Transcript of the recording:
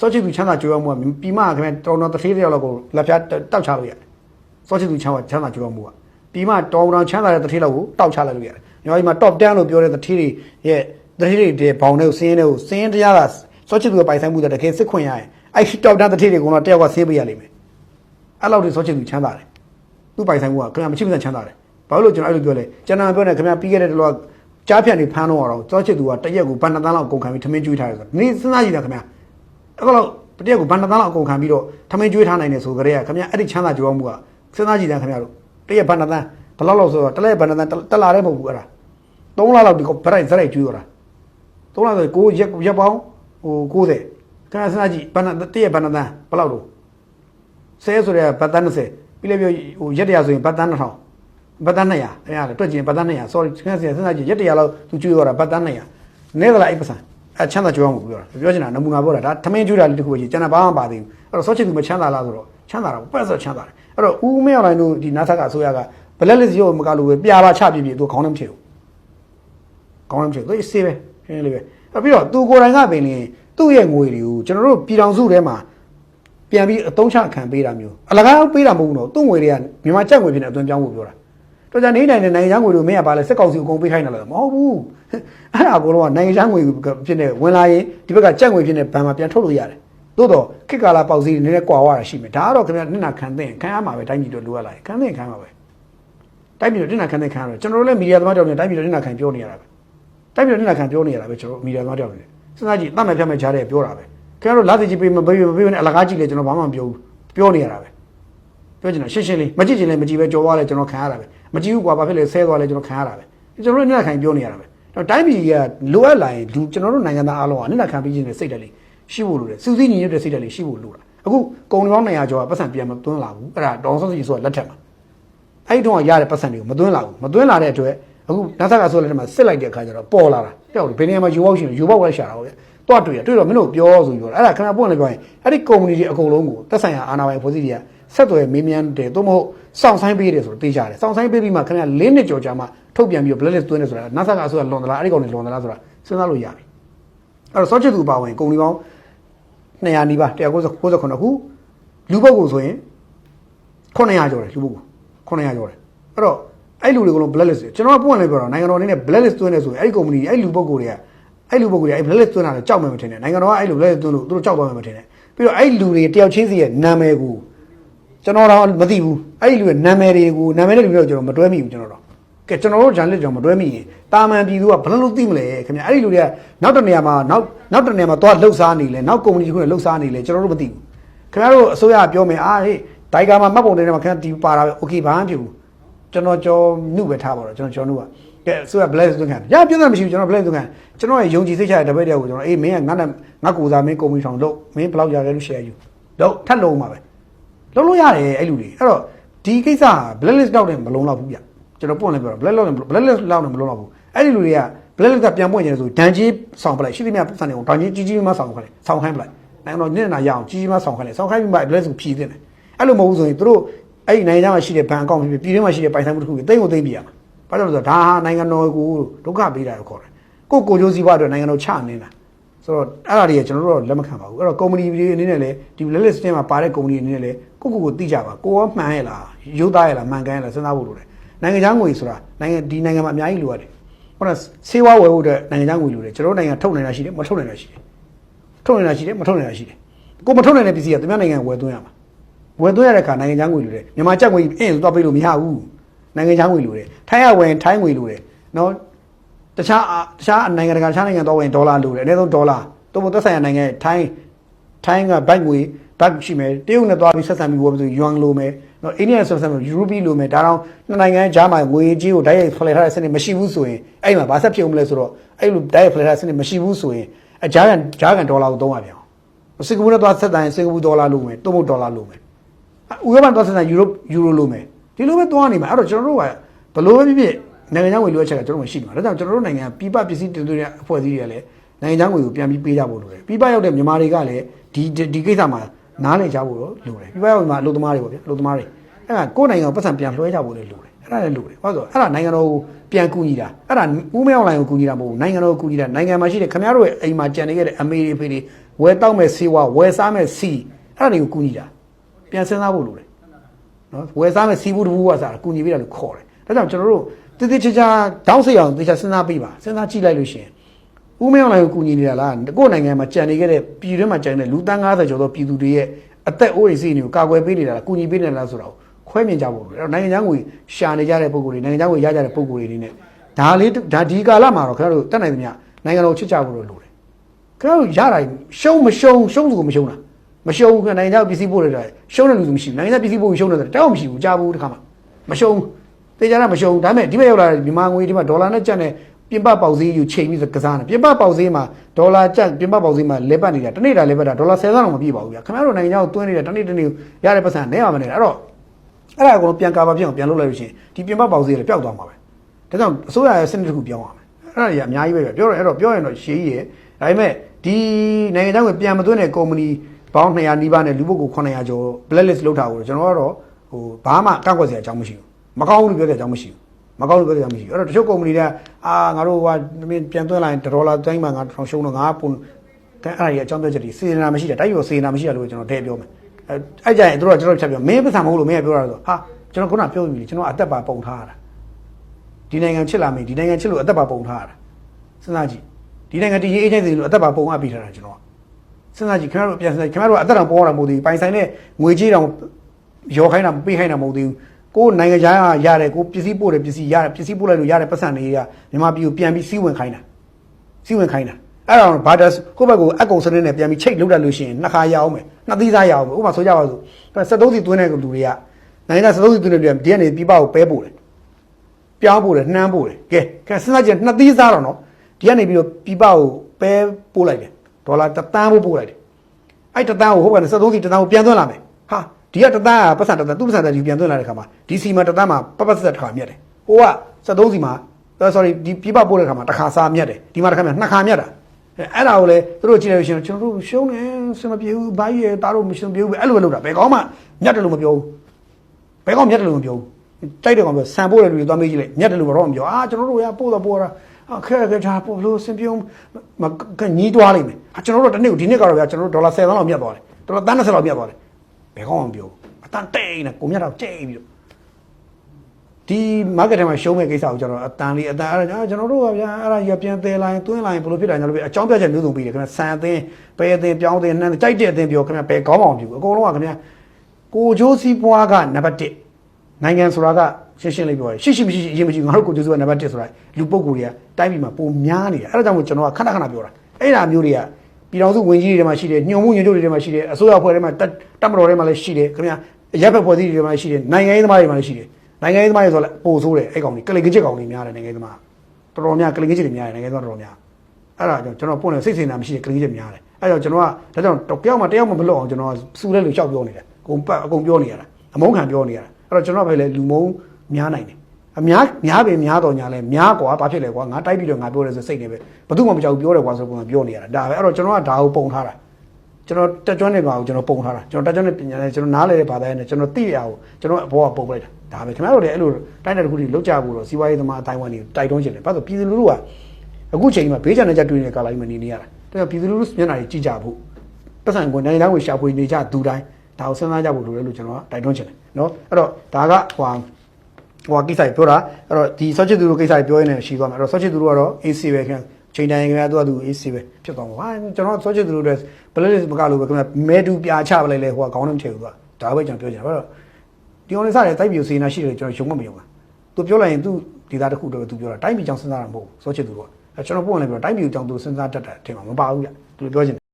စောချစ်သူချမ်းသာကြိုးရမှုကပြီးမှခင်ဗျတော်တော်တစ်ထေးတစ်ယောက်လောက်ကိုလက်ဖြားတောက်ချလို့ရတယ်စောချစ်သူချမ်းသာချမ်းသာကြိုးရမှုကပြီးမှတော်တော်ချမ်းသာတဲ့တစ်ထေးလောက်ကိုတောက်ချလိုက်လို့ရတယ်ညီမကြီးမှာ top 10လို့ပြောတဲ့တစ်ထေးတွေရဲ့တစ်ထေးတွေတဲ့ဘောင်တွေကိုစင်းတွေကိုစင်းတရားကစောချစ်သူကပိုင်ဆိုင်မှုတဲ့တကယ်စစ်ခွင့်ရရင်အဲ့ top 10တစ်ထေးတွေကတော့တယောက်ကဆေးပေးရလိမ့်မယ်အဲ့လောက်တွေစောချစ်သူချမ်းသာတယ်သူ့ပိုင်ဆိုင်မှုကခင်ဗျမရှိမစချမ်းသာတယ်ဘာလို့ကျွန်တော်အဲ့လိုပြောလဲကျွန်တော်ပြောနေခင်ဗျပြီးခဲ့တဲ့တလောကကြားဖြတ်နေဖမ်းတော့တော့စောချစ်သူကတရက်ကိုဘဏ္ဍတန်းလောက်ကုန်ခံပြီးထမင်းကျွေးထားတယ်ဆိုတော့ဒီစဉ်းစားကြည့်တာခင်ဗျ အဲ့တော့တရက်ကိုဘဏ္ဍတန်းလောက်ကုန်ခံပြီးတော့ထမင်းကျွေးထားနိုင်တယ်ဆိုကြတဲ့ခင်ဗျအဲ့ဒီချမ်းသာကြွားမှုကစဉ်းစားကြည့်တယ်ခင်ဗျတို့တရက်ဘဏ္ဍတန်းဘယ်လောက်လောက်ဆိုတော့တလက်ဘဏ္ဍတန်းတက်လာတဲ့မဟုတ်ဘူးအဲ့ဒါ3လလောက်ဒီကိုဗရိုက်ဇရိုက်ကျွေးတော့တာ3လဆိုကိုရက်ရက်ပေါင်းဟို90ခင်ဗျစဉ်းစားကြည့်ဘဏ္ဍတရက်ဘဏ္ဍတန်းဘယ်လောက်တော့ဆဲဆိုတဲ့ဘတ်တန်း30ပြီးလည်းပြောဟိုရက်တရာဆိုရင်ဘတ်တန်း2000ဘတ်တန်း200အဲ့ဒါတွက်ကြည့်ဘတ်တန်း200 sorry ခင်ဗျစဉ်းစားကြည့်ရက်တရာလောက်သူကျွေးတော့တာဘတ်တန်း200နဲသလားအဲ့ပစံ အဲချမ်းသာကြွားမှုပြောတာပြောချင်တာနမူနာပြောတာဒါထမင်းကျွေးတာလေးတစ်ခုပဲကြီးကျွန်တော်ဘာမှမပါသေးဘူးအဲ့တော့စောချစ်သူမချမ်းသာလားဆိုတော့ချမ်းသာတာပေါ့ပတ်စောချမ်းသာတယ်အဲ့တော့ဦးမေအောင်လိုင်းတို့ဒီနာဆာကအစိုးရကဘလက်လစ်ရုပ်မကလို့ပဲပြာပါချပြပြသူခေါင်းနဲ့မချေဘူးခေါင်းနဲ့မချေဘူးသူစေးပဲရှင်းလေးပဲအဲ့ပြီးတော့သူကိုယ်တိုင်ကပင်လင်းသူ့ရဲ့ငွေတွေကိုကျွန်တော်တို့ပြည်တော်စုထဲမှာပြန်ပြီးအသုံးချခံပေးတာမျိုးအလကားပေးတာမဟုတ်ဘူးတော့သူ့ငွေတွေကမြန်မာကျပ်ငွေဖြစ်နေအသွင်းပြောင်းဖို့ပြောတာ တော့ကြနေနိုင်တဲ့နိုင်ငံခြားငွေတွေမင်းကပါလဲစက်ကောင်စီကိုအကုန်ပေးခိုင်းတယ်လားမဟုတ်ဘူးအဲ့ဒါအကုန်လုံးကနိုင်ငံခြားငွေဖြစ်နေဝင်လာရင်ဒီဘက်ကကျပ်ငွေဖြစ်နေဘဏ်မှာပြန်ထုတ်လို့ရတယ်သို့တော့ခေတ်ကာလပေါက်စည်းနည်းနည်းကွာဝါတာရှိမယ်ဒါကတော့ခင်ဗျာနင့်နာခံတဲ့ခံရမှာပဲတိုင်းပြည်တို့လိုရလာရင်ခံတဲ့ခံမှာပဲတိုင်းပြည်တို့နင့်နာခံတဲ့ခံရတယ်ကျွန်တော်တို့လည်းမီဒီယာသမားတောင်နေတိုင်းပြည်တို့နင့်နာခံပြောနေရတာပဲတိုင်းပြည်တို့နင့်နာခံပြောနေရတာပဲကျွန်တော်မီဒီယာသမားတောင်နေစဉ်းစားကြည့်တတ်မဲ့ဖြတ်မဲ့ချားတဲ့ပြောတာပဲခင်ဗျားတို့လာစီကြီးပေးမပေးမပေးနဲ့အလကားကြည့်လေကျွန်တော်ဘာမှမပြောဘူးပြောနေရတာပဲ ပြောချင်တာရှင်းရှင်းလေးမကြည့်ချင်လည်းမကြည့်ပဲကြော်သွားလဲကျွန်တော်ခံရတာပဲမကြည့်ဘူးကွာဘာဖြစ်လဲဆဲသွားလဲကျွန်တော်ခံရတာပဲကျွန်တော်တို့နင့်နာခံပြောနေရတာပဲတော့တိုင်းပြည်ကလိုအပ်လာရင်လူကျွန်တော်တို့နိုင်ငံသားအားလုံးကနင့်နာခံပြီးခြင်းနဲ့စိတ်တက်လေးရှိဖို့လိုတယ်စူးစီးညီညွတ်တဲ့စိတ်တက်လေးရှိဖို့လိုတာအခုကုံပေါင်း900ကျော်ကပတ်စံပြန်မသွင်းလာဘူးအဲ့ဒါတောင်ဆော့စီဆိုတာလက်ထက်မှာအဲ့ဒီတော့ရတဲ့ပတ်စံတွေကိုမသွင်းလာဘူးမသွင်းလာတဲ့အတွက်အခုနာဆာကဆိုလက်ထက်မှာစစ်လိုက်တဲ့အခါကျတော့ပေါ်လာတာပြောက်တယ်ဘယ်နေရာမှာယူပေါက်ရှိလဲယူပေါက်လိုက်ရှာတာဟုတ်ရဲ့တွားတွေ့ရတွေ့တော့မင်းတို့ပြောဆိုပြီးတော့အဲ့ဒါခဏပွင့်လည်းပြောရင်အဲ့ဒီကုမ္ပဏီတွေအကုန်လုံးကိုသက်ဆိုင်ရာအာဏာပိုင်ဖွဲ့စည်းတွေက ဆက်သွယ်မေးမြန်းတယ်သို့မဟုတ်စောင့်ဆိုင်ပေးတယ်ဆိုတော့သိကြတယ်စောင့်ဆိုင်ပေးပြီးမှခင်ဗျ၄နှစ်ကြော်ကြာမှထုတ်ပြန်ပြီးတော့ blacklist သွင်းတယ်ဆိုတာနာဆာကအဆိုကလွန်သလားအဲ့ဒီကောင်တွေလွန်သလားဆိုတာစဉ်းစားလို့ရပြီအဲ့တော့စောချစ်သူပါဝင်ကုမ္ပဏီပေါင်း200နီးပါး198ခုလူပုဂ္ဂိုလ်ဆိုရင်900ကျော်တယ်လူပုဂ္ဂိုလ်900ကျော်တယ်အဲ့တော့အဲ့လူတွေကတော့ blacklist ကျွန်တော်ကပွင့်လည်းပြောတော့နိုင်ငံတော်အနေနဲ့ blacklist သွင်းတယ်ဆိုရင်အဲ့ဒီကုမ္ပဏီအဲ့လူပုဂ္ဂိုလ်တွေကအဲ့လူပုဂ္ဂိုလ်တွေအဲ့ blacklist သွင်းတာလည်းကြောက်မှမထင်နဲ့နိုင်ငံတော်ကအဲ့လို blacklist သွင်းလို့သူတို့ကြောက်ပါမှမထင်နဲ့ပြီးတော့အဲ့လူတွေတယောက်ချင်းစီရဲ့နာမည်ကို ကျွန်တော်တော့မသိဘူးအဲ့ဒီလူရဲ့နာမည်တွေကိုနာမည်နဲ့လူတွေတော့ကျွန်တော်မတွဲမိဘူးကျွန်တော်တော့ကဲကျွန်တော်တို့ဂျန်လစ်ကျွန်တော်မတွဲမိရင်တာမန်ပြည်သူကဘယ်လိုလုပ်သိမလဲခင်ဗျအဲ့ဒီလူတွေကနောက်တစ်နေရာမှာနောက်နောက်တစ်နေရာမှာသွားလှုပ်ရှားနေလဲနောက်ကုမ္ပဏီတစ်ခုနဲ့လှုပ်ရှားနေလဲကျွန်တော်တို့မသိဘူးခင်ဗျားတို့အစိုးရပြောမယ်အာဟေးဒိုင်ကာမှာမှတ်ပုံတင်နေမှာခင်ဗျာဒီပါတာပဲโอเคဘာမှမဖြစ်ဘူးကျွန်တော်ကြောနှုတ်ပဲထားပါတော့ကျွန်တော်ကြောနှုတ်ကကဲအစိုးရ bless သွင်းခံရပြဿနာမရှိဘူးကျွန်တော် bless သွင်းခံကျွန်တော်ရဲ့ယုံကြည်စိတ်ချတဲ့တပည့်တွေကိုကျွန်တော်အေးမင်းကငါနဲ့ငါကိုစားမင်းကုမ္ပဏီထောင်လို့မင်းဘယ်လောက်ရတယ်လို့ share ယူလို့ထပ်လုံးပါပဲ လုံးလို့ရတယ်အဲ့လူတွေအဲ့တော့ဒီကိစ္စ blacklist တော့တယ်မလုံးတော့ဘူးဗျကျွန်တော်ပွင့်လည်းပြောတော့ blacklist blacklist လောက်တယ်မလုံးတော့ဘူးအဲ့ဒီလူတွေက blacklist ကပြန်ပွင့်နေတယ်ဆိုဒန်ကြီးဆောင်ပလိုက်ရှိသမျှပတ်စံတွေကိုဒန်ကြီးကြီးကြီးမှဆောင်ခိုင်းလိုက်ဆောင်ခိုင်းပလိုက်နိုင်ငံတော်ညနေနာရအောင်ကြီးကြီးမှဆောင်ခိုင်းလိုက်ဆောင်ခိုင်းပြီးမှ blacklist ကိုဖြည်တင်တယ်အဲ့လိုမဟုတ်ဘူးဆိုရင်တို့အဲ့ဒီနိုင်ငံခြားမှာရှိတဲ့ဘဏ်အကောင့်ဖြစ်ဖြစ်ပြည်တွင်းမှာရှိတဲ့ပိုင်ဆိုင်မှုတစ်ခုကိုတိမ့်ကိုတိမ့်ပြရမှာဘာလို့လဲဆိုတော့ဒါဟာနိုင်ငံတော်ကိုဒုက္ခပေးတာလို့ခေါ်တယ်ကိုကိုကျိုးစည်းပွားအတွက်နိုင်ငံတော်ချနေတာ ဆိုတော့အဲ့ဒါတွေကကျွန်တော်တို့တော့လက်မခံပါဘူးအဲ့တော့ကုမ္ပဏီတွေအနေနဲ့လည်းဒီ blacklist ထဲမှာပါတဲ့ကုမ္ပဏီအနေနဲ့လည်းကိုကိုကိုသိကြပါကိုရောမှန်ရဲ့လားရုပ်သားရဲ့လားမှန်ကန်ရဲ့လားစဉ်းစားဖို့လိုတယ်နိုင်ငံခြားငွေဆိုတာနိုင်ငံဒီနိုင်ငံမှာအများကြီးလိုရတယ်ဟုတ်လားဆေးဝါးဝယ်ဖို့အတွက်နိုင်ငံခြားငွေလိုတယ်ကျွန်တော်တို့နိုင်ငံထုတ်နိုင်တာရှိတယ်မထုတ်နိုင်တာရှိတယ်ထုတ်နိုင်တာရှိတယ်မထုတ်နိုင်တာရှိတယ်ကိုမထုတ်နိုင်တဲ့ပစ္စည်းကသူများနိုင်ငံဝယ်သွင်းရမှာဝယ်သွင်းရတဲ့အခါနိုင်ငံခြားငွေလိုတယ်မြန်မာကျပ်ငွေအင်းဆိုတော့ပေးလို့မရဘူးနိုင်ငံခြားငွေလိုတယ်ထိုင်းရဝယ်ထိုင်းငွေလိုတယ်နော် တခြားတခြားနိုင်ငံတကာတခြားနိုင်ငံတော့ဝင်ဒေါ်လာလိုတယ်အနည်းဆုံးဒေါ်လာတော့သက်ဆိုင်ရာနိုင်ငံထိုင်းထိုင်းကဘတ်ငွေဘတ်ရှိမယ်တရုတ်နဲ့သွားပြီးဆက်ဆံပြီးဝယ်ပြီးဆိုယွမ်လိုမယ်နော်အိန္ဒိယဆက်ဆံပြီးယူရိုပီလိုမယ်ဒါတော့နှစ်နိုင်ငံကြားမှာငွေကြီးကိုဓာတ်ရိုက်ဖလှယ်ထားတဲ့စနစ်မရှိဘူးဆိုရင်အဲ့မှာဘာဆက်ဖြစ်အောင်မလဲဆိုတော့အဲ့လိုဓာတ်ရိုက်ဖလှယ်ထားတဲ့စနစ်မရှိဘူးဆိုရင်အကြားကန်ကြားကန်ဒေါ်လာကိုသုံးရပြန်အောင်စင်ကာပူနဲ့သွားဆက်တိုင်းစင်ကာပူဒေါ်လာလိုမယ်တိုးမို့ဒေါ်လာလိုမယ်ဥရောပသွားဆက်တိုင်းယူရိုယူရိုလိုမယ်ဒီလိုပဲသွားနေမှာအဲ့တော့ကျွန်တော်တို့ကဘလို့ပဲဖြစ်ဖြစ် နိုင်ငံခြားငွေလိုအပ်ချက်ကကျွန်တော်တို့ရှိမှာဒါကြောင့်ကျွန်တော်တို့နိုင်ငံပြပပစ္စည်းတင်သွင်းတဲ့အဖွဲ့အစည်းတွေကလည်းနိုင်ငံခြားငွေကိုပြန်ပြီးပေးကြဖို့လိုတယ်ပြပရောက်တဲ့မြန်မာတွေကလည်းဒီဒီကိစ္စမှာနားလည်ကြဖို့တော့လိုတယ်ပြပရောက်မှာအလုပ်သမားတွေပေါ့ဗျာအလုပ်သမားတွေအဲ့ဒါကိုယ်နိုင်ငံကိုပတ်စံပြန်လွှဲကြဖို့လည်းလိုတယ်အဲ့ဒါလည်းလိုတယ်ဘာလို့ဆိုအဲ့ဒါနိုင်ငံတော်ကိုပြန်ကူညီတာအဲ့ဒါဦးမဲအွန်လိုင်းကိုကူညီတာမဟုတ်ဘူးနိုင်ငံတော်ကိုကူညီတာနိုင်ငံမှာရှိတဲ့ခင်ဗျားတို့ရဲ့အိမ်မှာကြံနေခဲ့တဲ့အမေတွေဖေတွေဝယ်တောက်မဲ့စီဝါဝယ်စားမဲ့စီအဲ့ဒါတွေကိုကူညီတာပြန်စဉ်းစားဖို့လိုတယ်နော်ဝယ်စားမဲ့စီဘူးတဘူးကစားတာကူညီပေးတာလို့ခေါ်တယ်ဒါကြောင့်ကျွန်တော်တို့ တည်တည်ချာချာတောင်းစိတ်အောင်တည်ချာစဉ်းစားပေးပါစဉ်းစားကြည့်လိုက်လို့ရှိရင်ဦးမင်းအောင်လိုင်ကိုကူညီနေတာလားကိုယ့်နိုင်ငံမှာကြံနေခဲ့တဲ့ပြည်တွင်းမှာကြံနေတဲ့လူတန်း90ကျော်သောပြည်သူတွေရဲ့အသက်အိုးအိမ်စီးတွေကိုကာကွယ်ပေးနေတာလားကူညီပေးနေတာလားဆိုတော့ခွဲမြင်ကြဖို့လိုတယ်အဲ့တော့နိုင်ငံခြားငွေရှာနေကြတဲ့ပုံကိုယ်တွေနိုင်ငံခြားငွေရကြတဲ့ပုံကိုယ်တွေအနေနဲ့ဒါလေးဒါဒီကာလမှာတော့ခင်ဗျားတို့တက်နိုင်သမျှနိုင်ငံတော်ချစ်ကြဖို့လိုတယ်ခင်ဗျားတို့ရတာရှုံးမရှုံးရှုံးသူကမရှုံးတာမရှုံးဘူးခင်ဗျာနိုင်ငံခြားပစ္စည်းပို့ရတယ်ရှုံးတဲ့လူကမရှိဘူးနိုင်ငံခြားပစ္စည်းပို့ပြီးရှုံးတယ်တောက်မရှိဘူးကြားဘူးတခါမှမရှုံး တေချာတာမရှုံးဒါပေမဲ့ဒီဘက်ရောက်လာတဲ့မြန်မာငွေဒီမှာဒေါ်လာနဲ့ကျပ်နဲ့ပြင်ပပေါက်ဈေးယူချိန်ပြီးကစားနေပြင်ပပေါက်ဈေးမှာဒေါ်လာကျပ်ပြင်ပပေါက်ဈေးမှာလဲပတ်နေတာတနေ့တာလဲပတ်တာဒေါ်လာ10သန်းတော့မပြည့်ပါဘူးဗျာခင်ဗျားတို့နိုင်ငံခြားကိုတွင်းနေတဲ့တနေ့တနေ့ရတဲ့ပတ်စံနဲ့ရမှာနေတာအဲ့တော့အဲ့ဒါကိုပြန်ကာပါပြအောင်ပြန်လုပ်လိုက်လို့ရှိရင်ဒီပြင်ပပေါက်ဈေးလည်းပျောက်သွားမှာပဲဒါကြောင့်အစိုးရရဲ့စနစ်တစ်ခုပြောင်းရမယ်အဲ့ဒါကြီးအများကြီးပဲဗျပြောရအဲ့တော့ပြောရင်တော့ရှေးကြီးရယ်ဒါပေမဲ့ဒီနိုင်ငံခြားကိုပြန်မသွင်းတဲ့ကုမ္ပဏီပေါင်း200နီးပါးနဲ့လူပုဂ္ဂိုလ်900ကျော် blacklist လုပ်ထားကိုကျွန်တော်ကတော့ဟိုဘာမှကန့်ကွက်စရာအကြောင်းမရှိဘူး မကောင်းဘူးလို့ပြောတဲ့အကြောင်းမရှိဘူးမကောင်းလို့ပြောတဲ့အကြောင်းမရှိဘူးအဲ့တော့တချို့ကုမ္ပဏီတွေကအာငါတို့ကပြန်သွင်းလိုက်ဒေါ်လာတိုင်းမှာငါထောင်ရှုံးတော့ငါပုံတဲ့အဲ့ဒါကြီးအကြောင်းပြချက်တွေစေနာမရှိတာတိုက်ရောစေနာမရှိတာလို့ကျွန်တော်ထဲပြောမယ်အဲ့အဲ့ကြရင်တို့ကကျွန်တော်ဖြတ်ပြောမင်းပတ်စံမဟုတ်လို့မင်းကပြောတာဆိုဟာကျွန်တော်ခုနပြောပြီလေကျွန်တော်အသက်ပါပုံထားရတာဒီနိုင်ငံချစ်လာမယ်ဒီနိုင်ငံချစ်လို့အသက်ပါပုံထားရတာစဉ်းစားကြည့်ဒီနိုင်ငံတည်ရေးအေဂျင်စီလို့အသက်ပါပုံအပ်ပြီးထားတာကျွန်တော်ကစဉ်းစားကြည့်ခင်ဗျားတို့ပြန်စဉ်းစားကြည့်ခင်ဗျားတို့ကအသက်တော်ပေါ်တာမဟုတ်သေးဘူးပိုင်ဆိုင်တဲ့ငွေကြီးတောင်ရောခိုင်းတာမပေးခိုင်းတာမဟုတ်သေးဘူး ကိုယ်နိုင်ငံခြားကရတယ်ကိုပစ္စည်းပို့တယ်ပစ္စည်းရတယ်ပစ္စည်းပို့လိုက်လို့ရတဲ့ပတ်စံတွေကမြန်မာပြည်ကိုပြန်ပြီးစီးဝင်ခိုင်းတာစီးဝင်ခိုင်းတာအဲ့တော့ဘာဒတ်ကိုယ့်ဘက်ကိုအကုံစနစ်နဲ့ပြန်ပြီးချိတ်လောက်တတ်လို့ရှိရင်နှစ်ခါရအောင်မယ်နှစ်သီးစားရအောင်မယ်ဥပမာဆိုကြပါစို့73စီသွင်းတဲ့လူတွေကနိုင်ငံခြား73စီသွင်းတဲ့လူတွေကဒီကနေပြပကိုပဲပို့တယ်ပြောင်းပို့တယ်နှမ်းပို့တယ်ကဲကဲစဉ်းစားကြည့်နှစ်သီးစားတော့နော်ဒီကနေပြီးတော့ပြပကိုပဲပို့လိုက်တယ်ဒေါ်လာတစ်သန်းပို့ပို့လိုက်တယ်အဲ့တစ်သန်းကိုဟုတ်ကနေ73စီတစ်သန်းကိုပြန်သွင်းလာမယ်ဟာ ဒီကတစ်သန်းကပတ်စံတစ်သန်းသူ့ပတ်စံတစ်သန်းပြန်သွင်းလာတဲ့ခါမှာဒီစီမှာတစ်သန်းမှာပတ်ပတ်ဆက်တစ်ခါမြတ်တယ်ဟိုက73စီမှာ sorry ဒီပြပပို့တဲ့ခါမှာတစ်ခါစားမြတ်တယ်ဒီမှာတစ်ခါမြတ်နှစ်ခါမြတ်တာအဲ့ဒါကိုလေသူတို့ကြည့်လိုက်လို့ရှိရင်ကျွန်တော်တို့ရှုံးနေစမပြေဘူးဘာကြီးရတားလို့မရှုံးပြေဘူးပဲအဲ့လိုပဲလုပ်တာဘယ်ကောင်းမှမြတ်တယ်လို့မပြောဘူးဘယ်ကောင်မြတ်တယ်လို့မပြောဘူးတိုက်တယ်ကောင်ပြောဆန်ပို့တဲ့လူတွေသွားမေးကြည့်လိုက်မြတ်တယ်လို့တော့မပြောအာကျွန်တော်တို့ရပို့တော့ပို့တာအခက်အခဲဒါပို့လို့စင်ပြုံးမကညီးတွားလိုက်မယ်အာကျွန်တော်တို့တစ်နေ့ကိုဒီနေ့ကတော့ဗျာကျွန်တော်တို့ဒေါ်လာ10သန်းလောက်မြတ်သွားတယ်ဒေါ်လာ30လောက်မြတ်သွားတယ် ဘယ်ကောင်မှမပြောဘူးအတန်တိတ်နေကိုမြတ်တော့ကြိတ်ပြီးတော့ဒီ market ထဲမှာရှုံးမဲ့ကိစ္စကိုကျွန်တော်အတန်လေးအတန်အဲ့ဒါကျွန်တော်တို့ကဗျာအဲ့ဒါကြီးပြန်သေးလိုက်သွင်းလိုက်ဘယ်လိုဖြစ်တာညာလို့အကြောင်းပြချက်မျိုးစုံပြီးတယ်ခင်ဗျဆန်အသင်းပဲအသင်းပြောင်းအသင်းနှမ်းကြိုက်တဲ့အသင်းပြောခင်ဗျဘယ်ကောင်းမှမဖြစ်ဘူးအကုန်လုံးကခင်ဗျကိုဂျိုးစီးပွားကနံပါတ်1နိုင်ငံဆိုတာကရှင်းရှင်းလေးပြောရရှိရှိမရှိရှိအရင်မရှိငါတို့ကိုကျေးဇူးကနံပါတ်1ဆိုတာလူပုဂ္ဂိုလ်တွေကတိုင်းပြည်မှာပုံများနေတာအဲ့ဒါကြောင့်မို့ကျွန်တော်ကခဏခဏပြောတာအဲ့ဒါမျိုးတွေက ပြည်တော်စုဝင်ကြီးတွေထဲမှာရှိတယ်ညှို့မှုညွှန်ချုပ်တွေထဲမှာရှိတယ်အစိုးရအဖွဲ့ထဲမှာတက်တက်မတော်ထဲမှာလည်းရှိတယ်ခင်ဗျာရပ်ဘက်ဖွဲ့စည်းတွေထဲမှာရှိတယ်နိုင်ငံရေးသမားတွေမှာလည်းရှိတယ်နိုင်ငံရေးသမားတွေဆိုလည်းပို့ဆိုးတယ်အဲ့ကောင်တွေကလိကချစ်ကောင်တွေများတယ်နိုင်ငံရေးသမားတော်တော်များကလိကချစ်တွေများတယ်နိုင်ငံရေးသမားတော်တော်များအဲ့ဒါကြောင့်ကျွန်တော်ပုံနဲ့စိတ်စေနာမရှိတဲ့ကလိကချစ်များတယ်အဲ့တော့ကျွန်တော်ကဒါကြောင့်တယောက်မှတယောက်မှမလွတ်အောင်ကျွန်တော်စူးလဲလို့ရှောက်ပြောနေတယ်အကုန်ပတ်အကုန်ပြောနေရတာအမုန်းခံပြောနေရတာအဲ့တော့ကျွန်တော်ပဲလေလူမုန်းများနိုင်တယ် အများများပင်များတော့ညာလဲများกว่าဘာဖြစ်လဲကွာငါတိုက်ပြီးတော့ငါပြောတယ်ဆိုစိတ်နေပဲဘာမှမကြောက်ဘူးပြောတယ်ကွာဆိုပုံကပြောနေရတာဒါပဲအဲ့တော့ကျွန်တော်ကဒါကိုပုံထားတာကျွန်တော်တက်ကြွတဲ့ကောင်ကိုကျွန်တော်ပုံထားတာကျွန်တော်တက်ကြွတဲ့ပညာနဲ့ကျွန်တော်နားလည်တဲ့ဘာသာနဲ့ကျွန်တော်သိရအောင်ကျွန်တော်အဘောကပုံပလိုက်တာဒါပဲခင်ဗျားတို့လည်းအဲ့လိုတိုင်းတဲ့တစ်ခုကြီးလောက်ကြဖို့တော့စီးပွားရေးသမားအတိုင်းဝိုင်းနေတိုက်တွန်းချင်တယ်ဘာလို့ပြည်သူလူထုကအခုချိန်မှာဘေးချန်တဲ့ကြတွေ့နေတဲ့ကာလကြီးမှာနေနေရတာဒါကြောင့်ပြည်သူလူထုမျက်နှာကြီးကြည့်ကြဖို့ပတ်စံကိုနိုင်ငံသားကိုရှာဖွေနေကြသူတိုင်းဒါကိုစဉ်းစားကြဖို့လိုတယ်လို့ကျွန်တော်ကတိုက်တွန်းချင်တယ်နော်အဲ့တော့ဒါကဟို ဟိုကိစ္စပြောတာအဲ့တော့ဒီ search သူတို့ကိစ္စပြောရင်းနဲ့ရှိသွားမယ်အဲ့တော့ search သူတို့ကတော့ AC ပဲခင်ချိန်တိုင်းခင်ဗျာသူကသူ AC ပဲဖြစ်သွားမှာဟာကျွန်တော် search သူတို့တွေ blacklist မကလို့ပဲခင်ဗျာမဲတူပြာချပလိုက်လဲဟိုကခေါင်းနဲ့မထည့်ဘူးသူကဒါပဲကျွန်တော်ပြောချင်တာအဲ့တော့ဒီ online စတဲ့တိုက်ပြည်စေနာရှိတယ်ကျွန်တော်ယုံမမယုံလားသူပြောလိုက်ရင်သူဒေတာတစ်ခုတော့သူပြောတာတိုင်းပြည်ကြောင့်စဉ်းစားတာမဟုတ်ဘူး search သူတို့ကအဲ့ကျွန်တော်ပို့ရင်လည်းပြောတိုင်းပြည်ကြောင့်သူစဉ်းစားတတ်တယ်အထင်မှာမပါဘူးကြသူပြောချင်